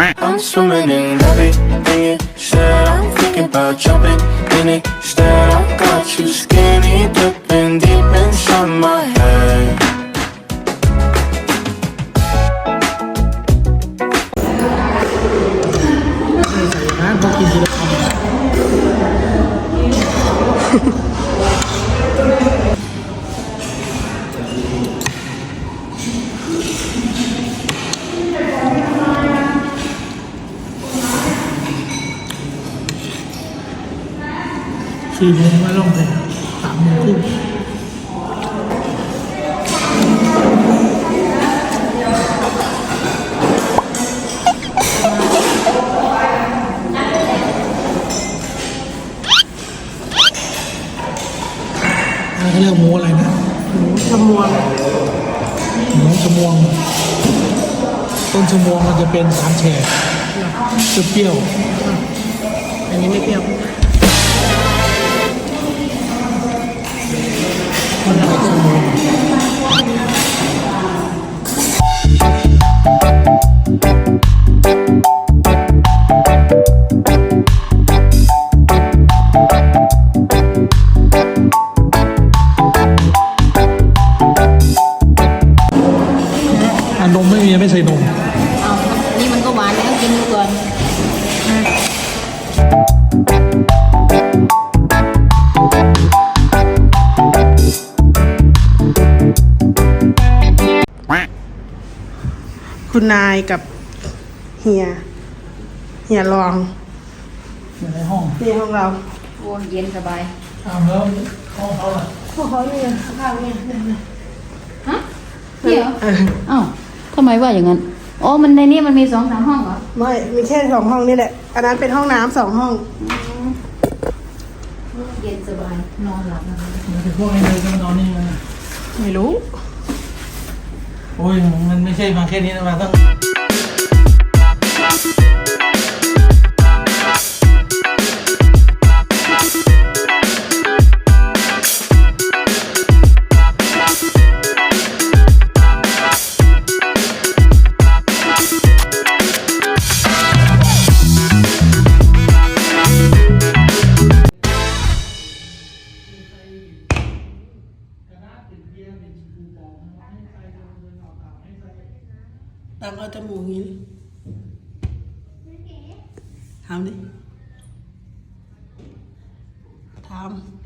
I'm swimming in everything you said. I'm thinking about jumping in it. Instead, I got you skinny dipping deep inside my head. สี่โมงไม่ลงเลยสามโมงครึ่งอันนี้เขาเรียกหมูอะไรนะชมวงหมูชมวง ต้นชมวงมันจะเป็นสามแฉกจะเปรี้ยว อันนี้ไม่เปรี้ยว ๆต้ คุณนายกับเฮีย เฮียรองอยู่ในห้องนี่ห้องเราโอ้เย็นสบายอ้าวแล้วห้องเขาล่ะพวกเขาเนี่ยข้างเนี่ยเนี่ยเนี่ยฮะนี่เหรอเอออ้าวทำไมว่าอย่างนั้นอ๋อมันในนี้มันมีสองสามห้องเหรอไม่มีแค่สองห้องนี่แหละ อันนั้นเป็นห้องน้ำสองห้อง เย็นสบายนอนหลับนะมันเป็นพวกไอ้เลยจะมานอนนี่มาไม่รู้ โอ้ยมันไม่ใช่มาแค่นี้นะมาต้อง ตามเอาจมูกอย่างนี้ทำดิทำ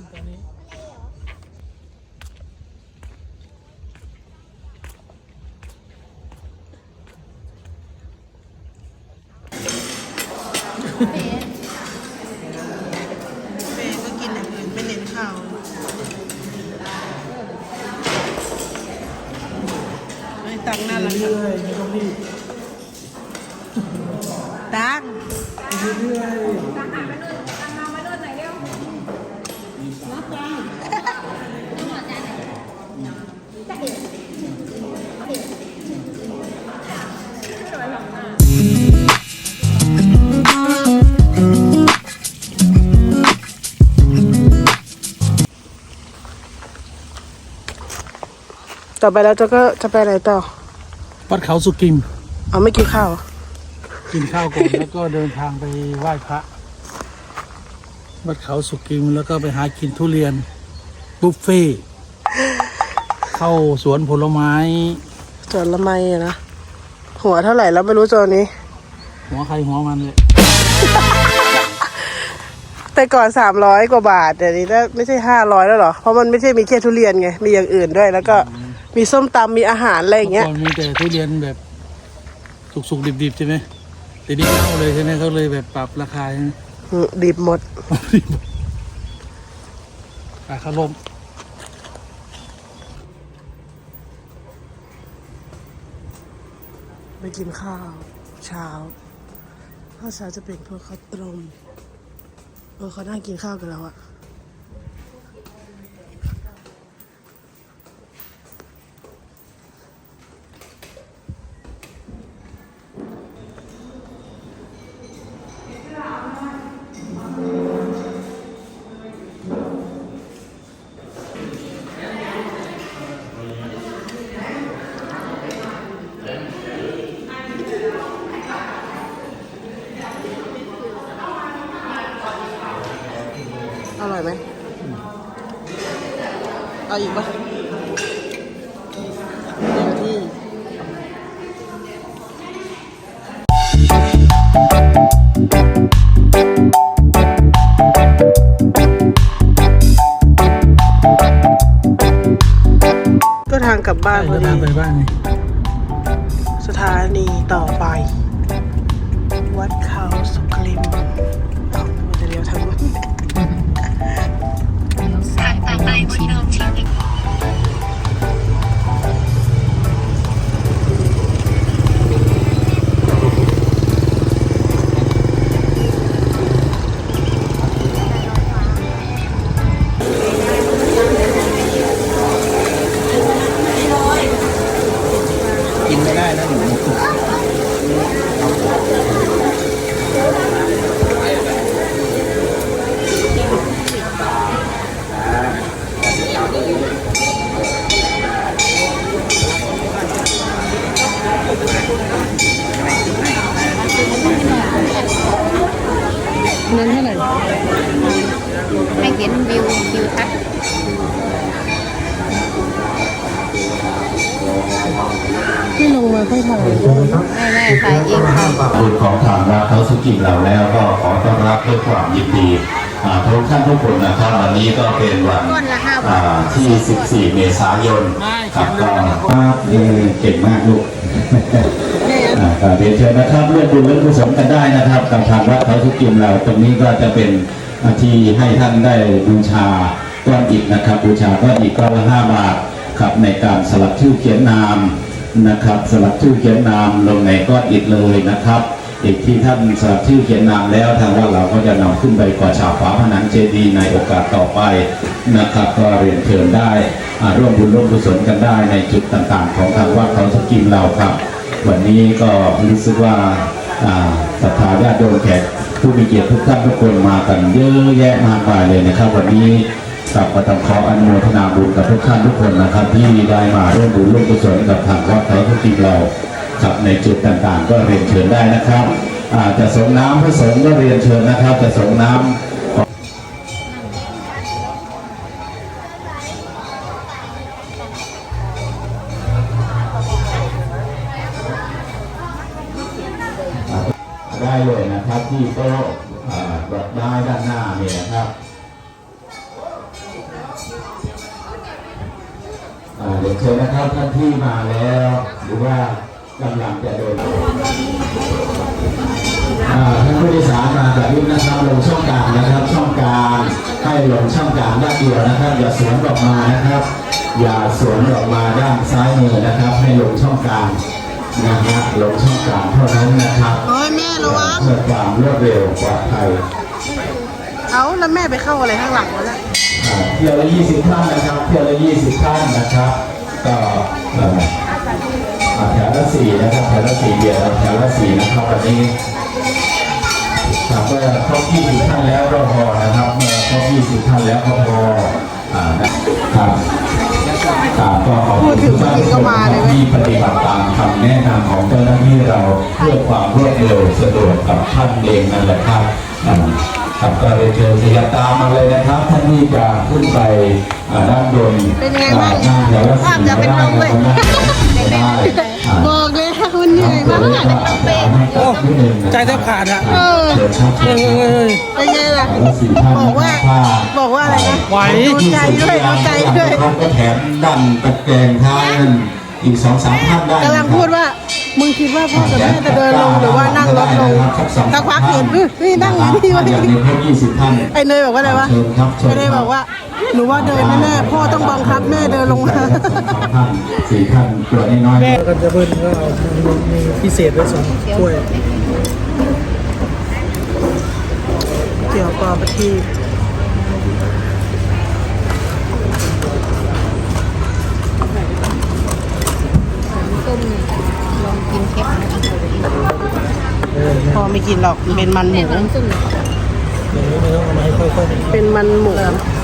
ขึ้นตอนนี้เบก็กินอย่างอื่นไม่เน้นข้าวไอ้ตังน่ารักเรื่อยๆไม่ต้องรีบตังเรื่อย ต่อไปแล้วเจ้าก็จะไปไหนต่อ วัดเขาสุกิม เอาไม่กินข้าวกินข้าวก่อน แล้วก็เดินทางไปไหว้พระวัดเขาสุกิมแล้วก็ไปหากินทุเรียนบุฟเฟ่ต์เข้าสวนผลไม้จนละไมอะนะ หัวเท่าไหร่แล้วไม่รู้จนนี้ หัวใครหัวมันเลยแต่ก่อนสามร้อยกว่าบาทเดี๋ยวนี้ก็ไม่ใช่ห้าร้อยแล้วเหรอ เพราะมันไม่ใช่มีแค่ทุเรียนไง มีอย่างอื่นด้วยแล้วก็ มีส้มตำมีอาหารอะไรอย่างเงี้ย ก่อนมีแต่ทุเรียนแบบสุกๆดิบๆใช่ไหมแต่นี่เน่าเลยใช่ไหมเขาเลยแบบปรับราคาใช่ไหม อืมดิบหมดราคาลมไปกินข้าวเช้า ข้าวเช้าจะเป็นพวกข้าวตรมเออเขานั่งกินข้าวกันแล้วอะ เอาอีกปะเต็มที่ก็ทางกลับบ้านพใช่อจะดีทางไปบ้านไงสถานีต่อไป วัดเขา ที่ลงมาค่อยถ่ายไม่ไม่ถ่ายเองค่ะบุญของทางวัดเขาสุกิมเราแล้วก็ขอต้อนรับด้วยความยินดีอ่าทุกท่านทุกคนนะครับวันนี้ก็เป็นวันอ่าที่ 14 เมษายนครับก็ครับเออเก่งมากลูกอ่าก็เรียนเชิญนะครับเรื่องบุญเรื่องกุศลกันได้นะครับกับทางวัดเขาสุกิมเราตรงนี้ก็จะเป็นอาที่ให้ท่านได้บูชาก้อนอิฐนะครับบูชาก้อนอิฐก้อนละห้าบาทครับในการสลักชื่อเขียนนาม นะครับสลักชื่อเขียนนามลงในก้อนอิฐเลยนะครับอีกที่ท่านสลักชื่อเขียนนามแล้วทางวัดเราก็จะนำขึ้นไปก่อฉาบฝาผนังเจดีย์ในโอกาสต่อไปนะครับ ก็เรียนเชิญได้ร่วมบุญร่วมกุศลกันได้ในจุดต่างๆ ของทางวัดเขาสกิมเราครับ วันนี้ก็รู้สึกว่าอ่าศรัทธาญาติโยมแขกผู้มีเกียรติทุกท่านทุกคนมากันเยอะแยะมากมายเลยนะครับ วันนี้ กับก็ต้องขออนุโมทนาบุญกับทุกท่านทุกคนนะครับ ที่ได้มาร่วมบุญร่วมกุศลกับทางวัดเขาทุกทีเราครับในจุดต่างๆ ก็เรียนเชิญได้นะครับอาจะส่งน้ำพระสงฆ์ก็เรียนเชิญนะครับ จะส่งน้ำได้เลยนะครับที่โต๊ะ เดี๋ยวเชิญนะครับท่านที่มาแล้ว หรือว่ากำลังจะเดินอ่าท่านผู้โดยสารมาจากยุคนะครับลงช่องกลางนะครับ ช่องกลางให้ลงช่องกลางด้านเดียวนะครับ อย่าสวนออกมานะครับ อย่าสวนออกมาด้านซ้ายมือนะครับ ให้ลงช่องกลางนะฮะลงช่องกลางเท่านั้นนะครับโอ้ยแม่ระวังเพื่อความรวดเร็วปลอดภัยเอาแล้วแม่ไปเข้าอะไรข้างหลังวะเนี่ยอ่าเที่ยวละ20ท่านนะครับเที่ยวละ20ท่านนะครับ ก็เอ่อแถวละสี่นะครับแถวละสี่เดียวแถวละสี่นะครับวันนี้ครับเมื่อครบ20ท่านแล้วก็พอนะครับเมื่อครบ20ท่านแล้วก็พออ่านะครับครับก็ขอบคุณทุกท่านที่ปฏิบัติตามคำแนะนำของเจ้าหน้าที่เราเพื่อความรวดเร็วสะดวกกับท่านเองนั่นแหละครับอ่า ครับก็เลยนเชิญสิยตามมาเลยนะครับ ท่านที่จะขึ้นไปอ่าด้านบนเป็นยังไงบ้างอ่แถวละภาพจะเป็นลมเลยได้อ่าบอกเลยค่ะมันเหนื่อยมากโอ้ใจแทบขาดอะเออเชิญครับเฮ้ยเฮ้ยเฮ้ยเป็นไงล่ะแถวละสี่ท่านบอกว่าถ้าบอกว่าอะไรนะไหวดูใจด้วยดูใจด้วยเขาก็แถมดันตะแกรงท้ายนั่น อีกสองสามท่านได้นะคกำรับลังพูดว่ามึงคิดว่าพ่อกับแม่จะเดินลงหรือว่านั่งรถลงสักพักเห็นเฮ้ยนี่นั่งอยู่นี่วะอย่างนี้เพิ่มยี่สิบท่านไอ้เนยบอกว่าอะไรวะเชิญครับเชิญไอ้เนยบอกว่าหนูว่าเดินแน่ๆพ่อต้องบังคับแม่เดินลงมาสองท่านสี่ท่านตัวน้อยๆแม่ก็จะเบิ้ลก็เอามีพิเศษด้วยสองถ้วยเกี่ยวกับที่ ต้มลองกินเค็มนะเออพ่อไม่กินหรอกเป็นมันหมูน้ำซุ่มอย่างนี้ไม่ต้องเอามาให้ค่อยๆ เป็นมันหมูเ